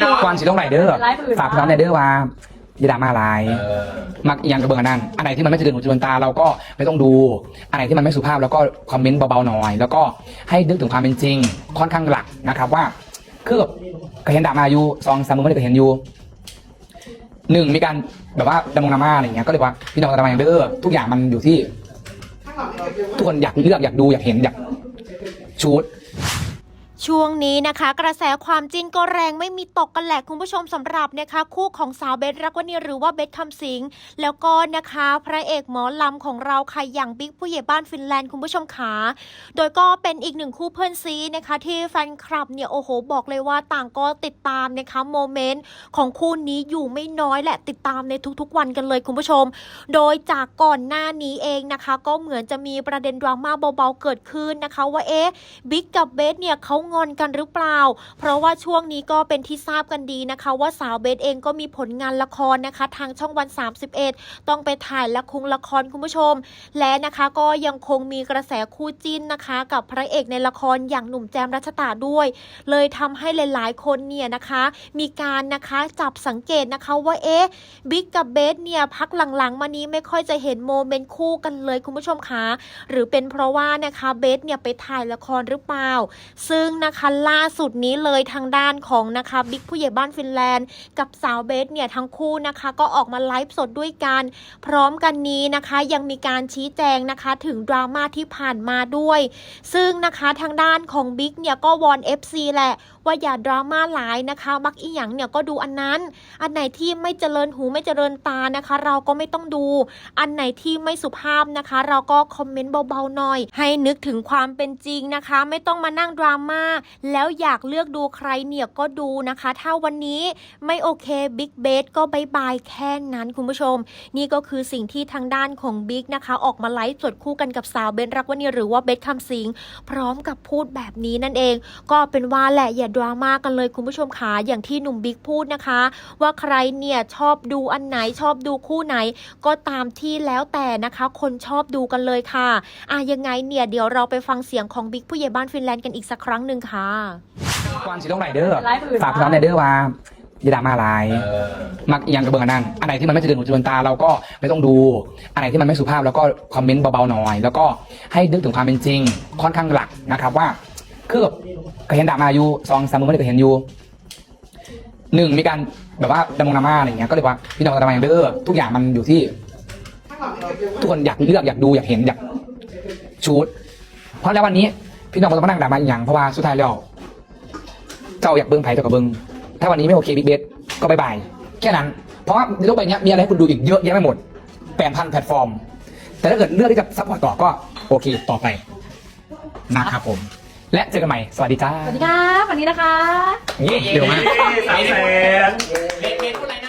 เนาะ ก่อนสิต้องไหนเด้อไลฟ์อื่นฝากพี่น้องในเด้อว่าอย่าด่ามาหลายเออมักอีหยังกระเบื้องอันนั้นอันไหนที่มันไม่จะดึงหูจนตาเราก็ไม่ต้องดูอันไหนที่มันไม่สุภาพแล้วก็คอมเมนต์เบาๆหน่อย แล้วก็ให้นึกถึงความเป็นจริง ค่อนข้างหลักนะครับว่าคือแบบก็เห็นด่ามาอยู่ซองสามมือไม่ได้ก็เห็นอยู่หนึ่งมีการแบบว่าดำรงนามาอะไรอย่างเงี้ยก็เลยว่าพี่น้องดามาอย่างเด้อทุกอย่างมันอยู่ที่ ทุกคนอยากเลือกอยากดูอยากเห็นอยากชูด ช่วงนี้นะคะ กระแสความจิ้นก็แรงไม่มีตกกันแหละคุณผู้ชมสำหรับนะคะ คู่ของสาวเบสรักวนีหรือว่าเบสคำสิง แล้วก็นะคะ พระเอกหมอลำของเราค่ะอย่างบิ๊กผู้ใหญ่บ้านฟินแลนด์คุณผู้ชมขาโดยก็เป็นอีกหนึ่งคู่เพื่อนซีนะคะ ที่แฟนคลับเนี่ยโอ้โหบอกเลยว่าต่างก็ติดตามนะคะโมเมนต์ของคู่นี้อยู่ไม่น้อยแหละติดตามในทุกๆวันกันเลยคุณผู้ชม โดยจากก่อนหน้านี้เองนะคะ ก็เหมือนจะมีประเด็นดราม่าเบาๆเกิดขึ้นนะคะ ว่าเอ๊ะบิ๊กกับเบสเนี่ยเขางอนกันหรือเปล่า เพราะว่าช่วงนี้ก็เป็นที่ทราบกันดีนะคะ ว่าสาวเบสเองก็มีผลงานละครนะคะ ทางช่องวัน 31 ต้องไปถ่ายละครละครคุณผู้ชม และนะคะก็ยังคงมีกระแสคู่จิ้นนะคะ กับพระเอกในละครอย่างหนุ่มแจมรัชตาด้วย เลยทำให้หลาย ๆ คนเนี่ยนะคะ มีการนะคะจับสังเกตนะคะว่าเอ๊ะบิ๊กกับเบสเนี่ยพักหลัง ๆ มานี้ไม่ค่อยจะเห็นโมเมนต์คู่กันเลยคุณผู้ชมคะหรือเป็นเพราะว่านะคะเบสเนี่ยไปถ่ายละครหรือเปล่า ซึ่งนะคะ ล่าสุดนี้เลยทางด้านของนะคะบิ๊กผู้ใหญ่บ้านฟินแลนด์ กับสาวเบสเนี่ยทั้งคู่นะคะ ก็ออกมาไลฟ์สดด้วยกัน พร้อมกันนี้นะคะ ยังมีการชี้แจงนะคะถึงดราม่าที่ผ่านมาด้วย ซึ่งนะคะทางด้านของบิ๊กเนี่ยก็วอน FC แหละ ว่าอย่าดราม่าหลายนะคะบักอีหยังเนี่ยก็ดูอันนั้น อันไหนที่ไม่เจริญหูไม่เจริญตานะคะ เราก็ไม่ต้องดู อันไหนที่ไม่สุภาพนะคะ เราก็คอมเมนต์เบาๆหน่อย ให้นึกถึงความเป็นจริงนะคะ ไม่ต้องมานั่งดราม่าแล้วอยากเลือกดูใครเนี่ยก็ดูนะคะ ถ้าวันนี้ไม่โอเคบิ๊กเบสก็บายบายแค่นั้นคุณผู้ชม นี่ก็คือสิ่งที่ทางด้านของบิ๊กนะคะออกมาไลฟ์สดคู่กันกับสาวเบนรักวนีหรือว่าเบสคำสิงพร้อมกับพูดแบบนี้นั่นเอง ก็เป็นว่าแหละอย่าดราม่ากันเลยคุณผู้ชมขาอย่างที่หนุ่มบิ๊กพูดนะคะ ว่าใครเนี่ยชอบดูอันไหนชอบดูคู่ไหน ก็ตามที่แล้วแต่นะคะ คนชอบดูกันเลยค่ะอะยังไงเนี่ยเดี๋ยวเราไปฟังเสียงของบิ๊กผู้ใหญ่บ้านฟินแลนด์กันอีกสักครั้งหนึ่งค่ะก่อนสิต้องไหนเด้อไลฟ์อื่นฝากพี่น้องในเด้อว่าอย่าด่ามาลายมักยังกระเบื้องนนั้นอันไหนที่มันไม่จะดึงหูจนตาเราก็ไม่ต้องดูอันไหนที่มันไม่สุภาพแล้วก็คอมเมนต์เบาๆหน่อย แล้วก็ให้นึกถึงความเป็นจริงค่อนข้างหลักนะครับว่า คือแบบก็เห็นด่ามาอยู่ซองสามมือไม่ได้ก็เห็นอยู่หนึ่งมีการแบบว่าดำรงนามาอะไรเงี้ยก็เลยว่าพี่น้องดามาอย่างเด้อทุกอย่างมันอยู่ที่ ทุกคนอยากเลือกอยากดูอยากเห็นอยากชูดเพราะแล้ววันนี้ พี่น้องก็ต้องมานั่งด่ามาอย่างเพราะว่าสุดท้ายแล้วเจ้าอยากเบิ้งไผ่เจ้ากับเบิ้งถ้าวันนี้ไม่โอเคบิ๊กเบสก็บายบายแค่นั้น เพราะว่าในโลกใบนี้มีอะไรให้คุณดูอีกเยอะแยะไม่หมดแปดพันแพลตฟอร์ม แต่ถ้าเกิดเลือกที่จะซัพพอร์ตต่อก็โอเคต่อไปนะครับผม และเจอกันใหม่ สวัสดีจ้าสวัสดีครับวันนี้นะคะเย้เดี๋ยวมา สามแสนเบสเบส